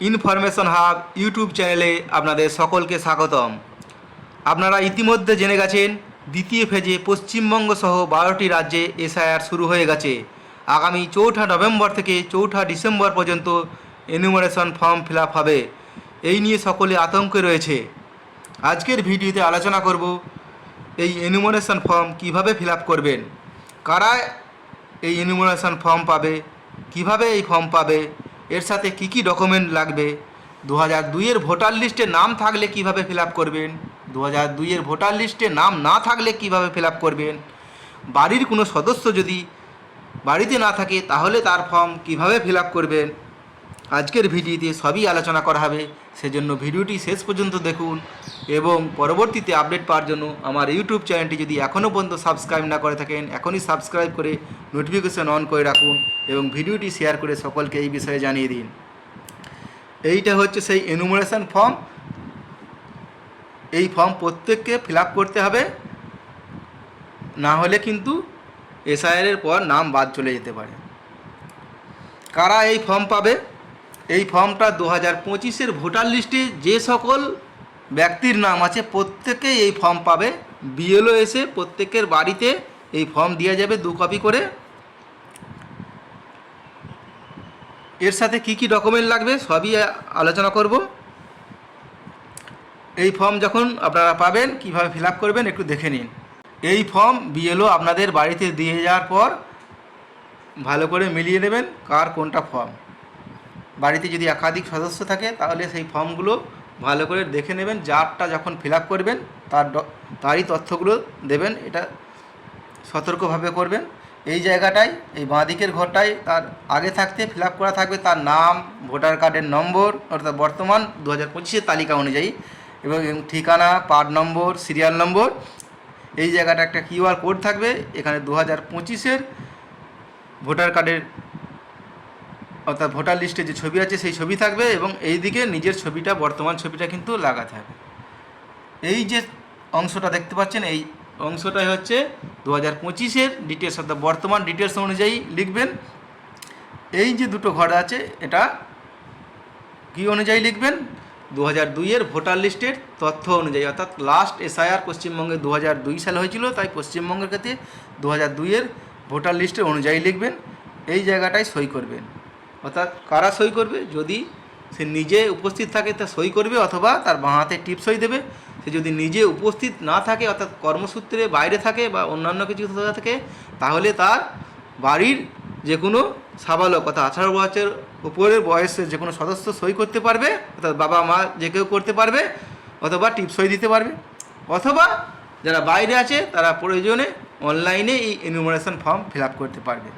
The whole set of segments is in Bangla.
ইনফরমেশন হাব ইউটিউব চ্যানেলে আপনাদের সকলকে স্বাগতম। আপনারা ইতিমধ্যে জেনে গেছেন, দ্বিতীয় ফেজে পশ্চিমবঙ্গ সহ বারোটি রাজ্যে এসআইআর শুরু হয়ে গেছে। আগামী চৌঠা নভেম্বর থেকে চৌঠা ডিসেম্বর পর্যন্ত এনুমারেশন ফর্ম ফিল হবে। এই নিয়ে সকলে আতঙ্কে রয়েছে। আজকের ভিডিওতে আলোচনা করব, এই এনুমারেশন ফর্ম কীভাবে ফিল করবেন? কারা এই এনুমারেশন ফর্ম পাবে? কীভাবে এই ফর্ম পাবে? এর সাথে কি কি ডকুমেন্ট লাগবে? দু হাজার দুইয়ের ভোটার লিস্টে নাম থাকলে কীভাবে ফিল আপ করবেন? দু হাজার দুইয়ের ভোটার লিস্টে নাম না থাকলে কীভাবে ফিল আপ করবেন? বাড়ির কোনো সদস্য যদি বাড়িতে না থাকে, তাহলে তার ফর্ম কীভাবে ফিল আপ করবেন? আজকের ভিডিওতে সবই আলোচনা করা হবে। সেজন্য ভিডিওটি শেষ পর্যন্ত দেখুন এবং পরবর্তীতে আপডেট পাওয়ার জন্য আমার ইউটিউব চ্যানেলটি যদি এখনও পর্যন্ত সাবস্ক্রাইব না করে থাকেন, এখনই সাবস্ক্রাইব করে নোটিফিকেশন অন করে রাখুন এবং ভিডিওটি শেয়ার করে সকলকে এই বিষয়ে জানিয়ে দিন। এইটা হচ্ছে সেই এনুমারেশন ফর্ম এই ফর্ম প্রত্যেককে ফিল করতে হবে। না হলে কিন্তু এসআইআরের পর নাম বাদ চলে যেতে পারে। কারা এই ফর্ম পাবে? এই ফর্মটা দু হাজার পঁচিশের ভোটার লিস্টে যে সকল ব্যক্তির নাম আছে, প্রত্যেকেই এই ফর্ম পাবে। বিএলও এসে প্রত্যেকের বাড়িতে এই ফর্ম দেওয়া যাবে দু কপি করে। এর সাথে কি কি ডকুমেন্ট লাগবে সবই আলোচনা করব। এই ফর্ম যখন আপনারা পাবেন, কীভাবে ফিল করবেন একটু দেখে নিন। এই ফর্ম বিএলও আপনাদের বাড়িতে দিয়ে যাওয়ার পর ভালো করে মিলিয়ে নেবেন কার কোনটা ফর্ম। বাড়িতে যদি একাধিক সদস্য থাকে, তাহলে সেই ফর্মগুলো ভালো করে দেখে নেবেন। যারটা যখন ফিল করবেন, তার তারই তথ্যগুলো দেবেন, এটা সতর্কভাবে করবেন। এই জায়গাটায়, এই বাঁদিকের ঘরটায় তার আগে থাকতে ফিল করা থাকবে তার নাম, ভোটার কার্ডের নম্বর, অর্থাৎ বর্তমান দু হাজার পঁচিশের তালিকা অনুযায়ী, এবং ঠিকানা, পার্ট নম্বর সিরিয়াল নম্বর। এই জায়গাটা একটা কিউআর কোড থাকবে, এখানে দু হাজার পঁচিশের ভোটার কার্ডের অর্থাৎ ভোটার লিস্টে যে ছবি আছে, সেই ছবি থাকবে এবং এই দিকে নিজের ছবিটা, বর্তমান ছবিটা কিন্তু লাগাতে হবে এই যে অংশটা দেখতে পাচ্ছেন, এই অংশটাই হচ্ছে দু হাজার পঁচিশের ডিটেলস অর্থাৎ বর্তমান ডিটেলস অনুযায়ী লিখবেন। এই যে দুটো ঘর আছে, এটা কি অনুযায়ী লিখবেন? দু হাজার দুইয়ের ভোটার লিস্টের তথ্য অনুযায়ী, অর্থাৎ লাস্ট এসআইআর পশ্চিমবঙ্গে দু হাজার দুই সালে হয়েছিল, তাই পশ্চিমবঙ্গের ক্ষেত্রে দু হাজার দুইয়ের ভোটার লিস্টের অনুযায়ী লিখবেন। এই জায়গাটায় সই করবেন। অর্থাৎ কারা সই করবে? যদি সে নিজে উপস্থিত থাকে, তা সই করবে, অথবা তার বাঁ হাতে টিপ সই দেবে। সে যদি নিজে উপস্থিত না থাকে, অর্থাৎ কর্মসূত্রে বাইরে থাকে বা অন্যান্য কিছু থাকে, তাহলে তার বাড়ির যে কোনো সাবালক অর্থাৎ আঠারো বছর উপরের বয়সের যে কোনো সদস্য সই করতে পারবে, অর্থাৎ বাবা মা যে কেউ করতে পারবে, অথবা টিপ সই দিতে পারবে। অথবা যারা বাইরে আছে, তারা প্রয়োজনে অনলাইনে এই এনুমারেশন ফর্ম ফিল করতে পারবে।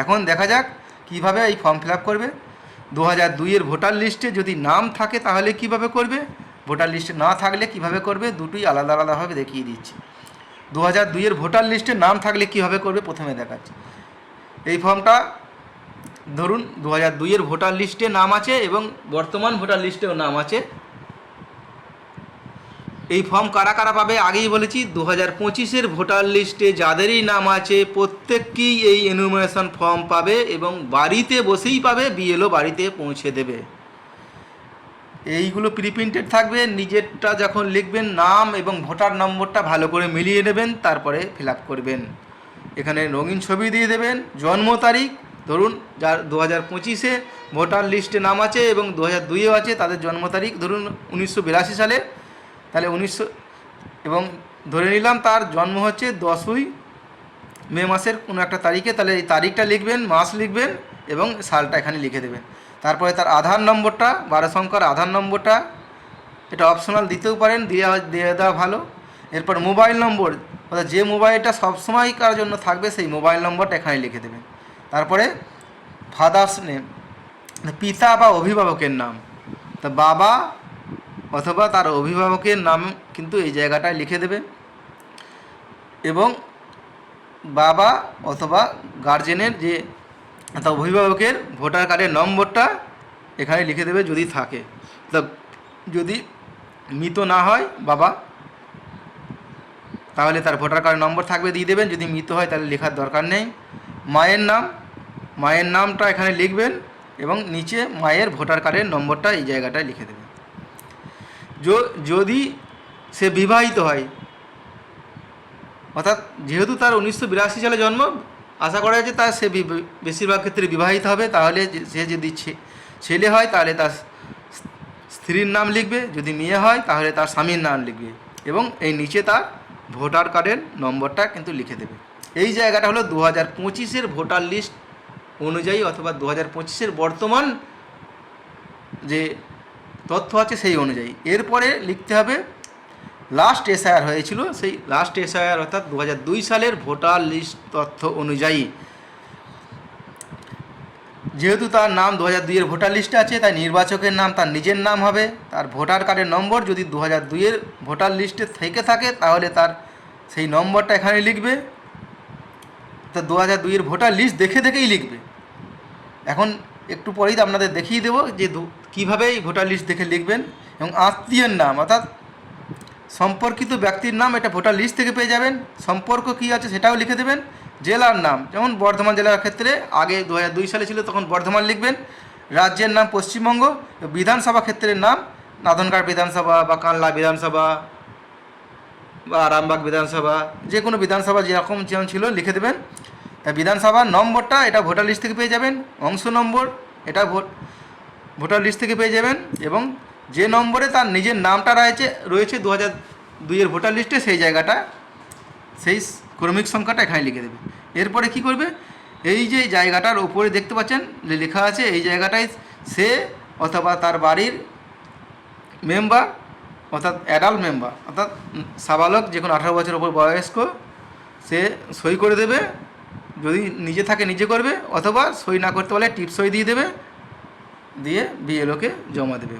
এখন দেখা যাক কীভাবে এই ফর্ম ফিল করবে? দু হাজার দুইয়ের ভোটার লিস্টে যদি নাম থাকে তাহলে কীভাবে করবে? ভোটার লিস্টে না থাকলে কীভাবে করবে? দুটোই আলাদা আলাদাভাবে দেখিয়ে দিচ্ছি। দু হাজার দুইয়ের ভোটার লিস্টে নাম থাকলে কীভাবে করবে? প্রথমে দেখাচ্ছি। এই ফর্মটা ধরুন দু হাজার দুইয়ের ভোটার লিস্টে নাম আছে এবং বর্তমান ভোটার লিস্টেও নাম আছে। এই ফর্ম কারা কারা পাবে? আগেই বলেছি দু হাজার পঁচিশের ভোটার লিস্টে যাদেরই নাম আছে, প্রত্যেককেই এই এনুমারেশন ফর্ম পাবে এবং বাড়িতে বসেই পাবে, বিএলও বাড়িতে পৌঁছে দেবে। এইগুলো প্রিপ্রিন্টেড থাকবে, নিজেরটা যখন লিখবেন নাম এবং ভোটার নম্বরটা ভালো করে মিলিয়ে নেবেন, তারপরে ফিল করবেন। এখানে রঙিন ছবি দিয়ে দেবেন, জন্ম তারিখ, ধরুন যার দু হাজার পঁচিশে ভোটার লিস্টে নাম আছে এবং দু হাজার দুইয়েও আছে, তাদের জন্ম তারিখ, ধরুন উনিশশো বিরাশি সালে তাহলে উনিশশো, এবং ধরে নিলাম তার জন্ম হচ্ছে দশই মে মাসের কোনো একটা তারিখে, তাহলে এই তারিখটা লিখবেন, মাস লিখবেন এবং সালটা এখানে লিখে দেবেন। তারপরে তার আধার নম্বরটা, বারো সংখ্যার আধার নম্বরটা, এটা অপশনাল দিতেও পারেন, দিয়ে দিয়ে দেওয়া ভালো। এরপর মোবাইল নম্বর, অর্থাৎ যে মোবাইলটা সবসময়কার জন্য থাকবে, সেই মোবাইল নম্বরটা এখানে লিখে দেবেন। তারপরে ফাদার্স নেম পিতা বা অভিভাবকের নাম, তা বাবা অথবা তার অভিভাবকের নাম কিন্তু এই জায়গাটায় লিখে দেবে। এবং বাবা অথবা গার্জেনের যে অর্থাৎ অভিভাবকের ভোটার কার্ডের নম্বরটা এখানে লিখে দেবে যদি থাকে। যদি মৃত না হয় বাবা, তাহলে তার ভোটার কার্ড নম্বর থাকবে দিয়ে দেবেন। যদি মৃত হয় তাহলে লেখার দরকার নেই। মায়ের নাম, মায়ের নামটা এখানে লিখবেন এবং নিচে মায়ের ভোটার কার্ডের নম্বরটা এই জায়গাটায় লিখে দেবেন। যদি সে বিবাহিত হয়, অর্থাৎ যেহেতু তার উনিশশো বিরাশি সালে জন্ম, আশা করা যে তার সে বেশিরভাগ ক্ষেত্রে বিবাহিত হবে, তাহলে সে যদি ছেলে হয়, তাহলে তার স্ত্রীর নাম লিখবে, যদি মেয়ে হয়, তাহলে তার স্বামীর নাম লিখবে এবং এই নিচে তার ভোটার কার্ডের নম্বরটা কিন্তু লিখে দেবে। এই জায়গাটা হলো দু হাজার পঁচিশের ভোটার লিস্ট অনুযায়ী অথবা দু হাজার পঁচিশের বর্তমান যে তথ্য আছে সেই অনুযায়ী। এরপরে লিখতে হবে লাস্ট এসআইআর হয়েছিল সেই লাস্ট এসআইআর অর্থাৎ দু দুই সালের ভোটার লিস্ট তথ্য অনুযায়ী। যেহেতু তার নাম দু হাজার দুইয়ের ভোটার লিস্টে আছে, তাই নির্বাচকের নাম তার নিজের নাম হবে। তার ভোটার কার্ডের নম্বর যদি দু হাজার দুইয়ের ভোটার লিস্টে থেকে থাকে, তাহলে তার সেই নম্বরটা এখানে লিখবে। তা দু হাজার দুইয়ের ভোটার লিস্ট দেখে দেখেই লিখবে। এখন একটু পরেই আপনাদের দেখিয়ে দেবো যে কীভাবে এই ভোটার লিস্ট দেখে লিখবেন এবং আত্মীয়ের নাম, অর্থাৎ সম্পর্কিত ব্যক্তির নাম এটা ভোটার লিস্ট থেকে পেয়ে যাবেন, সম্পর্ক কী আছে সেটাও লিখে দেবেন, জেলার নাম, যেমন বর্ধমান জেলার ক্ষেত্রে আগে দু দুই সালে ছিল তখন বর্ধমান লিখবেন, রাজ্যের নাম পশ্চিমবঙ্গ, বিধানসভা ক্ষেত্রের নাম নাদনঘাট বিধানসভা বা কানলা বিধানসভা বা আরামবাগ বিধানসভা, যে কোনো বিধানসভা যেরকম যেমন ছিল লিখে দেবেন। বিধানসভার নম্বরটা এটা ভোটার লিস্ট থেকে পেয়ে যাবেন, অংশ নম্বর এটা ভোট ভোটার লিস্ট থেকে পেয়ে যাবেন এবং যে নম্বরে তার নিজের নামটা রয়েছে রয়েছে দু হাজার দুইয়ের ভোটার লিস্টে, সেই জায়গাটা, সেই ক্রমিক সংখ্যাটা এখানে লিখে দেবে। এরপরে কি করবে? এই যে জায়গাটার ওপরে দেখতে পাচ্ছেন লেখা আছে, এই জায়গাটায় সে অথবা তার বাড়ির মেম্বার, অর্থাৎ অ্যাডাল্ট মেম্বার অর্থাৎ সাবালক, যে কোনো আঠারো বছর ওপর বয়স্ক, সে সই করে দেবে। যদি নিজে থাকে, নিজে করবে, অথবা সই না করতে পারলে টিপ সই দিয়ে দেবে। দিয়ে বিএলওকে জমা দেবে।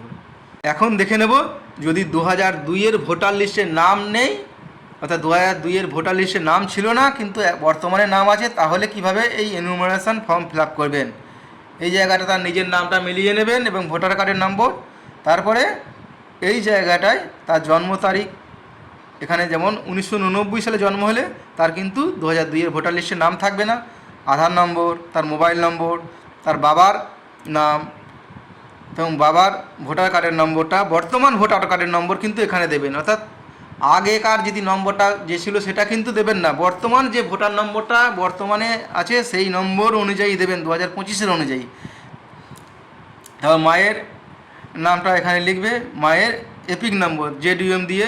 এখন দেখে নেব, যদি দু হাজার দুইয়ের ভোটার লিস্টে নাম নেই, অর্থাৎ দু হাজার দুইয়ের ভোটার লিস্টে নাম ছিল না, কিন্তু বর্তমানে নাম আছে, তাহলে কীভাবে এই এনুমারেশন ফর্ম ফিল করবেন? এই জায়গাটা তার নিজের নামটা মিলিয়ে নেবেন এবং ভোটার কার্ডের নম্বর, তারপরে এই জায়গাটায় তার জন্ম তারিখ, এখানে যেমন উনিশশো উননব্বই সালে জন্ম হলে, তার কিন্তু দু হাজার দুইয়ের ভোটার লিস্টে নাম থাকবে না। আধার নম্বর, তার মোবাইল নম্বর, তার বাবার নাম এবং বাবার ভোটার কার্ডের নম্বরটা, বর্তমান ভোটার কার্ডের নম্বর কিন্তু এখানে দেবেন। অর্থাৎ আগেকার যদি নম্বরটা যে ছিল সেটা কিন্তু দেবেন না। বর্তমান যে ভোটার নম্বরটা বর্তমানে আছে সেই নম্বর অনুযায়ী দেবেন দু হাজার পঁচিশের অনুযায়ী। তারপর মায়ের নামটা এখানে লিখবে, মায়ের এপিক নম্বর জেডিএম দিয়ে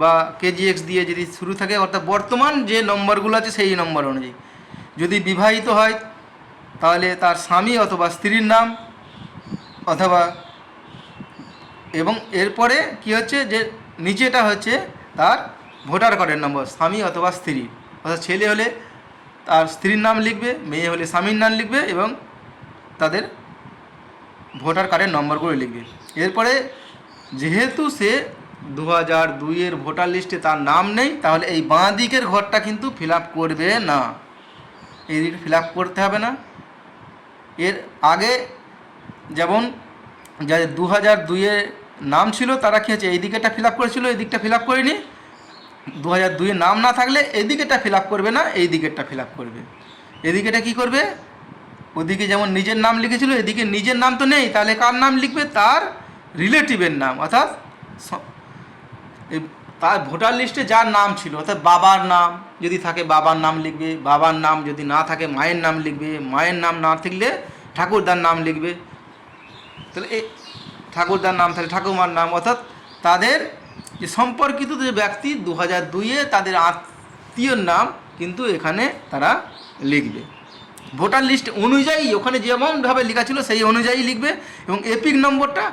বা কেজিএক্স দিয়ে যদি শুরু থাকে, অর্থাৎ বর্তমান যে নম্বরগুলো আছে সেই নম্বর অনুযায়ী। যদি বিবাহিত হয়, তাহলে তার স্বামী অথবা স্ত্রীর নাম অথবা এবং এরপরে কি হচ্ছে যে নিচেটা হচ্ছে তার ভোটার কার্ডের নম্বর, স্বামী অথবা স্ত্রী। অর্থাৎ ছেলে হলে তার স্ত্রীর নাম লিখবে, মেয়ে হলে স্বামীর নাম লিখবে এবং তাদের ভোটার কার্ডের নম্বরগুলো লিখবে। এরপরে যেহেতু সে দু হাজার দুইয়ের ভোটার লিস্টে তার নাম নেই, তাহলে এই বাঁ দিকের ঘরটা কিন্তু ফিল করবে না। এই দিকে ফিল করতে হবে না। এর আগে যেমন যাদের দু হাজার দুইয়ে নাম ছিল, তারা কী হচ্ছে এই দিকেটা ফিল আপ করেছিল এই দিকটা ফিল আপ করেনি। দু হাজার দুইয়ে নাম না থাকলে এই ফিল আপ করবে না এই দিকেরটা ফিল আপ করবে। এদিকেটা কী করবে? ওদিকে যেমন নিজের নাম লিখেছিল, এদিকে নিজের নাম তো নেই, তাহলে কার নাম লিখবে? তার রিলেটিভের নাম, অর্থাৎ তার ভোটার লিস্টে যার নাম ছিল, অর্থাৎ বাবার নাম যদি থাকে, বাবার নাম লিখবে, বাবার নাম যদি না থাকে, মায়ের নাম লিখবে, মায়ের নাম না থাকলে ঠাকুরদার নাম লিখবে। তাহলে এই ঠাকুরদার নাম থাকলে ঠাকুমার নাম, অর্থাৎ তাদের যে সম্পর্কিত যে ব্যক্তি দু হাজার দুইয়ে তাদের আত্মীয়র নাম কিন্তু এখানে তারা লিখবে। ভোটার লিস্ট অনুযায়ী ওখানে যেমনভাবে লেখা ছিল সেই অনুযায়ী লিখবে এবং এপিক নম্বরটা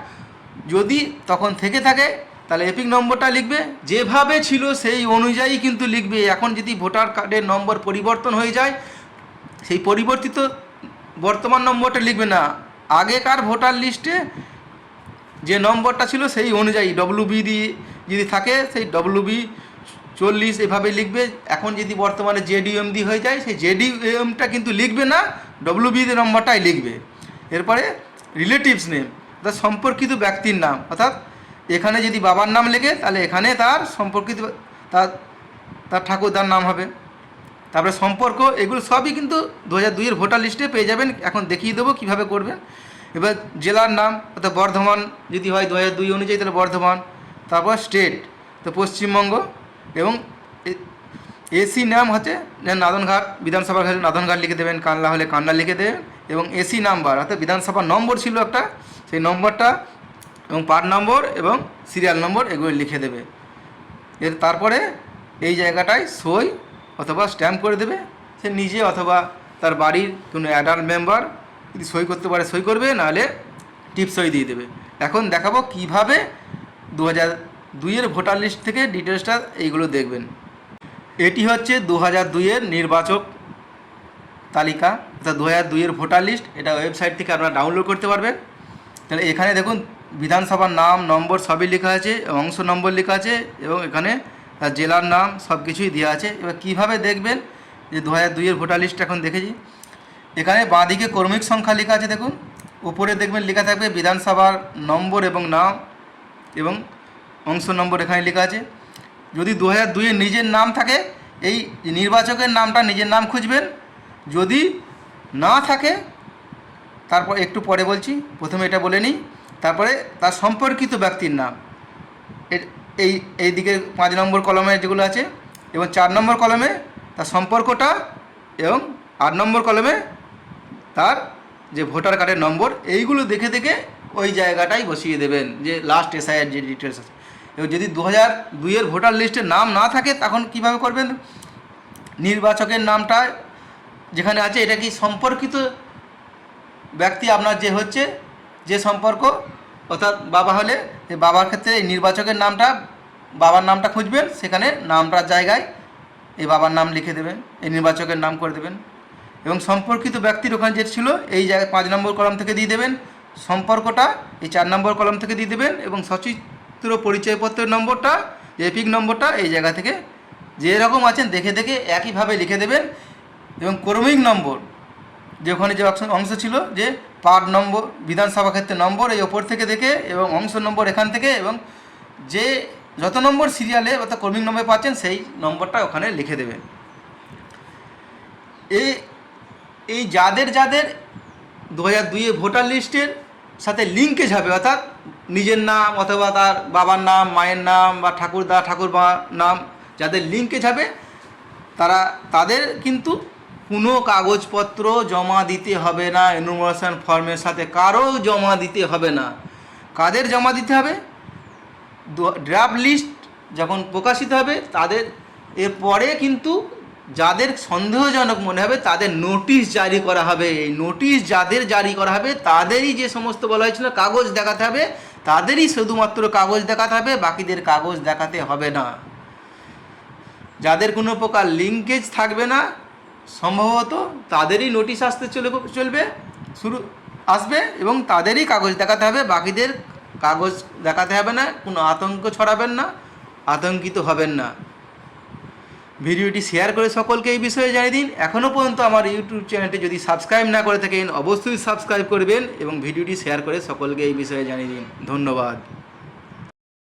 যদি তখন থেকে থাকে, তাহলে এপিক নম্বরটা লিখবে। যেভাবে ছিল সেই অনুযায়ী কিন্তু লিখবে। এখন যদি ভোটার কার্ডের নম্বর পরিবর্তন হয়ে যায়, সেই পরিবর্তিত বর্তমান নম্বরটা লিখবে না। আগেকার ভোটার লিস্টে যে নম্বরটা ছিল সেই অনুযায়ী ডব্লু বি দিয়ে যদি থাকে, সেই ডব্লু বি চল্লিশ এভাবে লিখবে। এখন যদি বর্তমানে জেডিএম দি হয়ে যায়, সেই জেডিএমটা কিন্তু লিখবে না ডব্লু বি নম্বরটাই লিখবে। এরপরে রিলেটিভস নেম অর্থাৎ সম্পর্কিত ব্যক্তির নাম। অর্থাৎ এখানে যদি বাবার নাম লেখে, তাহলে এখানে তার সম্পর্কিত, তার তার ঠাকুরদার নাম হবে। তারপরে সম্পর্ক, এগুলো সবই কিন্তু দু হাজার দুইয়ের ভোটার লিস্টে পেয়ে যাবেন। এখন দেখিয়ে দেবো কীভাবে করবেন। এবার জেলার নাম, অর্থাৎ বর্ধমান যদি হয় দু হাজার দুই অনুযায়ী, তাহলে বর্ধমান, তারপর স্টেট তো পশ্চিমবঙ্গ এবং এসি নাম হচ্ছে নাদনঘাট, বিধানসভার হলে নাদনঘাট লিখে দেবেন, কানলা হলে কান্না লিখে দেবেন এবং এসি নাম্বার, অর্থাৎ বিধানসভার নম্বর ছিল একটা, সেই নম্বরটা এবং পার্ট নম্বর এবং সিরিয়াল নম্বর এগুলো লিখে দেবে। এর তারপরে এই জায়গাটায় সই অথবা স্ট্যাম্প করে দেবে, সে নিজে অথবা তার বাড়ির কোনো অ্যাডাল্ট মেম্বার যদি সই করতে পারে, সই করবে, নাহলে টিপ সই দিয়ে দেবে। এখন দেখাবো কীভাবে দু হাজার দুইয়ের ভোটার লিস্ট থেকে ডিটেলসটা এইগুলো দেখবেন। এটি হচ্ছে দু হাজার দুইয়ের নির্বাচক তালিকা, অর্থাৎ দু হাজার দুইয়ের ভোটার লিস্ট এটা ওয়েবসাইট থেকে আপনারা ডাউনলোড করতে পারবেন। তাহলে এখানে দেখুন, বিধানসভার নাম, নম্বর সবই লেখা আছে, অংশ নম্বর লেখা আছে, এবং এখানে তার জেলার নাম সব কিছুই দেওয়া আছে। এবার কীভাবে দেখবেন? যে দু হাজার দুইয়ের ভোটার লিস্ট এখন দেখেছি। এখানে বাঁদিকে কর্মিক সংখ্যা লেখা আছে, দেখুন। উপরে দেখবেন লেখা থাকবে বিধানসভার নম্বর এবং নাম এবং অংশ নম্বর এখানে লেখা আছে। যদি দু হাজার দুইয়ের নিজের নাম থাকে, এই নির্বাচকের নামটা নিজের নাম খুঁজবেন। যদি না থাকে, তারপর একটু পরে বলছি, প্রথমে এটা বলে নিই। তারপরে তার সম্পর্কিত ব্যক্তির নাম। এই এই দিকে পাঁচ নম্বর কলমে যেগুলো আছে, এবং চার নম্বর কলমে তার সম্পর্কটা এবং আট নম্বর কলমে তার যে ভোটার কার্ডের নম্বর, এইগুলো দেখে দেখে ওই জায়গাটাই বসিয়ে দেবেন, যে লাস্ট এসআইয়ের যে ডিটেলস আছে। এবং যদি দু হাজার দুইয়ের ভোটার লিস্টে নাম না থাকে, তখন কীভাবে করবেন? নির্বাচকের নামটা যেখানে আছে, এটা কি সম্পর্কিত ব্যক্তি আপনার যে হচ্ছে, যে সম্পর্ক অর্থাৎ বাবা হলে এই বাবার ক্ষেত্রে এই নির্বাচকের নামটা, বাবার নামটা খুঁজবেন, সেখানে নামটার জায়গায় এই বাবার নাম লিখে দেবেন, এই নির্বাচকের নাম করে দেবেন। এবং সম্পর্কিত ব্যক্তির ওখানে যে ছিল, এই জায়গায় পাঁচ নম্বর কলম থেকে দিয়ে দেবেন। সম্পর্কটা এই চার নম্বর কলম থেকে দিয়ে দেবেন এবং সচিত্র পরিচয়পত্রের নম্বরটা, এপিক নম্বরটা এই জায়গা থেকে যে রকম আছেন দেখে দেখে একইভাবে লিখে দেবেন। এবং ক্রমিক নম্বর, যে ওখানে যে অংশ ছিল যে পার্ট নম্বর, বিধানসভা ক্ষেত্রে নম্বর, এই ওপর থেকে দেখে এবং অংশ নম্বর এখান থেকে এবং যে যত নম্বর সিরিয়ালে অর্থাৎ কর্মী নম্বর পাচ্ছেন, সেই নম্বরটা ওখানে লিখে দেবেন। এই এই যাদের যাদের দু হাজার দুইয়ে ভোটার লিস্টের সাথে লিঙ্কেজ হবে, অর্থাৎ নিজের নাম অথবা তার বাবার নাম, মায়ের নাম বা ঠাকুরদা, ঠাকুরমা নাম যাদের লিঙ্কেজ হবে, তারা, তাদের কিন্তু কোনো কাগজপত্র জমা দিতে হবে না এনুমারেশন ফর্মের সাথে কারও জমা দিতে হবে না। কাদের জমা দিতে হবে? ড্রাফট লিস্ট যখন প্রকাশিত হবে, তাদের, এরপরে কিন্তু যাদের সন্দেহজনক মনে হবে, তাদের নোটিশ জারি করা হবে। এই নোটিশ যাদের জারি করা হবে, তাদেরই যে সমস্ত বলা হয়েছিল কাগজ দেখাতে হবে, তাদেরই শুধুমাত্র কাগজ দেখাতে হবে, বাকিদের কাগজ দেখাতে হবে না। যাদের কোনো প্রকার লিঙ্কেজ থাকবে না সম্ভবত তাদেরই নোটিশ আসতে চলে চলবে, শুরু, আসবে এবং তাদেরই কাগজ দেখাতে হবে, বাকিদের কাগজ দেখাতে হবে না, কোনো আতঙ্ক ছড়াবেন না, আতঙ্কিত হবেন না। ভিডিওটি শেয়ার করে সকলকে এই বিষয়ে জানিয়ে দিন। এখনও পর্যন্ত আমার ইউটিউব চ্যানেলটি যদি সাবস্ক্রাইব না করে থাকেন, অবশ্যই সাবস্ক্রাইব করবেন এবং ভিডিওটি শেয়ার করে সকলকে এই বিষয়ে জানিয়ে দিন। ধন্যবাদ।